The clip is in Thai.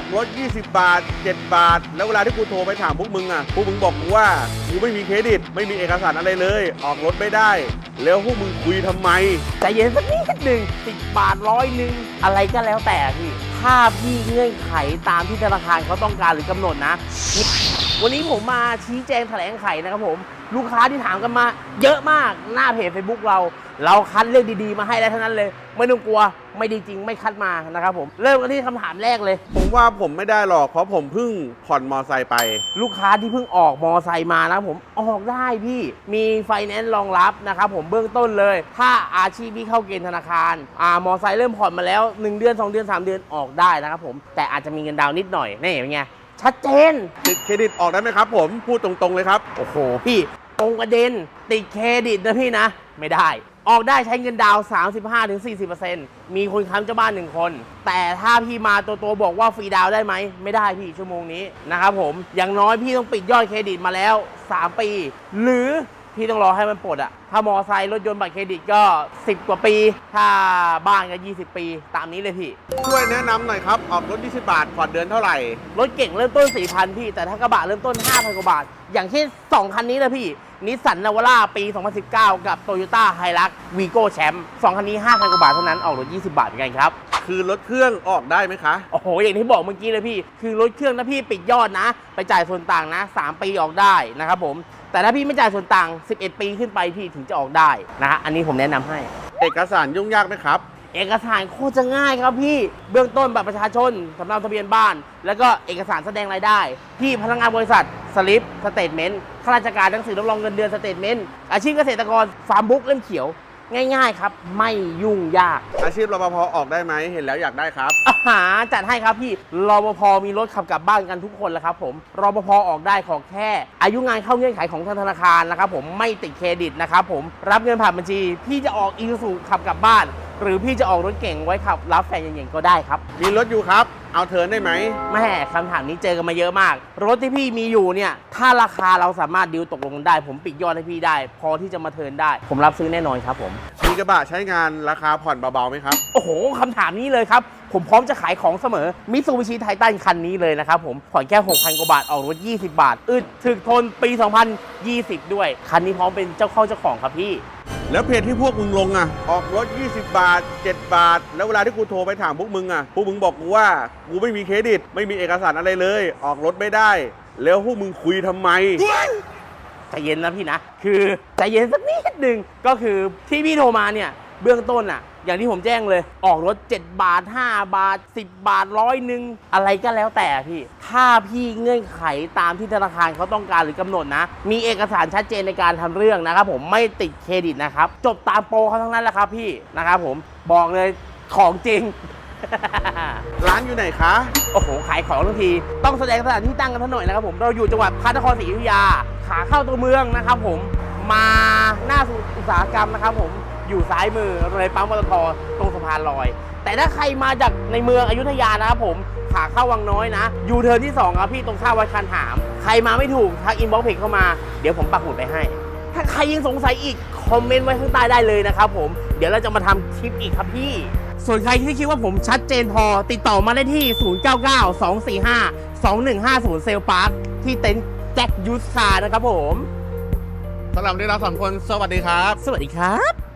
อกลด 20 บาท 7 บาท แล้วเวลาที่กูโทรไปถามพวกมึงอะ พวกมึงบอกกูว่ากูไม่มีเครดิต ไม่มีเอกสารอะไรเลย ออกรถไม่ได้ แล้วพวกมึงคุยทำไม ใจเย็นสักนิดหนึ่งสิบบาทร้อยหนึ่งอะไรก็แล้วแต่พี่ ถ้าพี่เงื่อนไขตามที่ธนาคารเขาต้องการหรือกำหนดนะ วันนี้ผมมาชี้แจงแถลงไขนะครับผม ลูกค้าที่ถามกันมา เยอะมากหน้าเพจ Facebook เรา เราคัดเรื่องดีๆมาให้ได้ทั้งนั้นเลย ไม่ต้องกลัวไม่ดีจริงไม่คัดมานะครับผม เริ่มกันที่คำถามแรกเลย ผมว่าผมไม่ได้หรอก เพราะผมเพิ่งผ่อนมอไซค์ไป ลูกค้าที่เพิ่งออกมอไซค์มานะครับผมออกได้พี่มีไฟแนนซ์รองรับนะครับผมเบื้องต้นเลย ถ้าอาชีพที่เข้าเกณฑ์ธนาคารอ่ามอไซค์เริ่มผ่อนมาแล้ว 1 เดือน 2 เดือน 3 เดือนออกได้นะครับผมแต่อาจจะมีเงินดาวน์นิดหน่อยนี่เป็นไง ชัดเจน ติดเครดิตออกได้ไหมครับ ผมพูดตรงๆเลยครับโอ้โหพี่ตรงประเด็นติดเครดิตนะพี่นะ ไม่ได้ ออกได้ใช้เงินดาวน์35-40%มีคนค้ำเจ้าบ้านหนึ่งคน แต่ถ้าพี่มาตัวตัวๆบอกว่าฟรีดาวน์ได้ไหม ไม่ได้พี่ชั่วโมงนี้นะครับผมอย่างน้อยพี่ต้องปิดยอดเครดิตมาแล้ว 3 ปี หรือ พี่ต้องรอให้มันปลดอะถ้ามอไซค์รถยนต์บัตรเครดิตก็ 10 กว่าปี ถ้าบ้านก็ 20 ปี ตามนี้เลยพี่ ช่วยแนะนำหน่อยครับ ออกรถ 20 บาทผ่อนเดือนเท่าไหร่ รถเก่งเริ่มต้น 4,000 พี่ แต่ถ้ากระบะเริ่มต้น 5,000 กว่าบาท อย่างเช่น 2 คันนี้เลยพี่นิสสันนาวาร่าปี 2019 กับ Toyota h i l u x v ีโก้แชมป์สองคันนี้ 5,000 กว่าบาทเท่านั้นออกรถ 20 บาทเหมือนกันครับ คือรถเครื่องออกได้ไหมคะ โอ้โห อย่างที่บอกเมื่อกี้เลยพี่ คือรถเครื่องถ้าพี่ปิดยอดนะ ไปจ่ายส่วนต่างนะ 3 ปีออกได้นะครับผม แต่ถ้าพี่ไม่จ่ายส่วนต่าง 11 ปีขึ้นไปพี่ถึงจะออกได้นะฮะ อันนี้ผมแนะนำให้ เอกสารยุ่งยากไหมครับ เอกสารโคตรจะง่ายครับพี่ เบื้องต้นบัตรประชาชนสำเนาทะเบียนบ้าน แล้วก็เอกสารแสดงรายได้พี่พนักงานบริษัทสลิปสเตทเมนต์ข้าราชการหนังสือรับรองเงินเดือนสเตทเมนต์อาชีพเกษตรกรฟาร์มบุ๊กเล่มเขียว ง่าย ๆ ครับ ไม่ยุ่งยากอาชีพรปภออกได้ไหมเห็นแล้วอยากได้ครับ อาหารจัดให้ครับพี่รปภมีรถขับกลับบ้านกันทุกคนแล้วครับผมรปภออกได้ขอแค่ อายุงานเข้าเงื่อนไขของทางธนาคารนะครับผมไม่ติดเครดิตนะครับผมรับเงินผ่านบัญชี พี่จะออกอีซูขับกลับบ้าน หรือพี่จะออกรถเก่งไว้ขับ รับแฟนเย็นๆก็ได้ครับ มีรถอยู่ครับ เอาเทิร์นได้ไหม แม่คำถามนี้เจอกันมาเยอะมาก รถที่พี่มีอยู่เนี่ย ถ้าราคาเราสามารถดิวตกลงกันได้ ผมปิดยอดให้พี่ได้ พอที่จะมาเทิร์นได้ ผมรับซื้อแน่นอนครับผม มีกระบะใช้งานราคาผ่อนเบาๆไหมครับ โอ้โหคำถามนี้เลยครับ ผมพร้อมจะขายของเสมอมิซูบิชิไททันคันนี้เลยนะครับผม ผ่อนแค่ 6,000 กว่าบาท ออกรถ 20 บาท อึดถึกทนปี 2020 ด้วย คันนี้พร้อมเป็นเจ้าเข้าเจ้าของครับพี่ แล้วเพจที่พวกมึงลงอะ ออกรถ 20 บาท 7 บาท แล้วเวลาที่กูโทรไปถามพวกมึงอะ พวกมึงบอกกูว่า กูไม่มีเครดิต ไม่มีเอกสารอะไรเลย ออกรถไม่ได้ แล้วพวกมึงคุยทำไม ใจเย็นนะพี่นะ คือใจเย็นสักนิดหนึ่งก็คือที่พี่โทรมาเนี่ย เบื้องต้นอะ อย่างที่ผมแจ้งเลย ออกรถ 7 บาท 5 บาท 10 บาทร้อยหนึ่งอะไรก็แล้วแต่พี่ ถ้าพี่เงื่อนไขตามที่ธนาคารเขาต้องการหรือกำหนดนะ มีเอกสารชัดเจนในการทำเรื่องนะครับผมไม่ติดเครดิตนะครับ จบตามโปรเขาทั้งนั้นแหละครับพี่นะครับผมบอกเลยของจริง ร้านอยู่ไหนคะ โอ้โห ขายของทั้งที ต้องแสดงสถานที่ตั้งกันท่านหน่อยนะครับผม เราอยู่จังหวัดพระนครศรีอยุธยา ขาเข้าตัวเมืองนะครับผม มาหน้าอุตสาหกรรมนะครับผม อยู่ซ้ายมือเลยปั๊มปตทตรงสะพานลอย แต่ถ้าใครมาจากในเมืองอยุธยานะครับผมขาเข้าวังน้อยนะยูเทิร์นที่ 2 ครับพี่ตรงข้ามวัดคันหาม ใครมาไม่ถูกทักอินบ็อกซ์เพจเข้ามาเดี๋ยวผมปักหมุดไปให้ ถ้าใครยังสงสัยอีก คอมเมนต์ไว้ข้างใต้ได้เลยนะครับผมเดี๋ยวเราจะมาทำคลิปอีกครับพี่ ส่วนใครที่คิดว่าผมชัดเจนพอติดต่อมาได้ที่ 0992452150 เซลปาร์คที่เต็นท์แจ็คยูสคาร์นะครับผมสำหรับวันนี้เราสามคนสวัสดีครับ สวัสดีครับ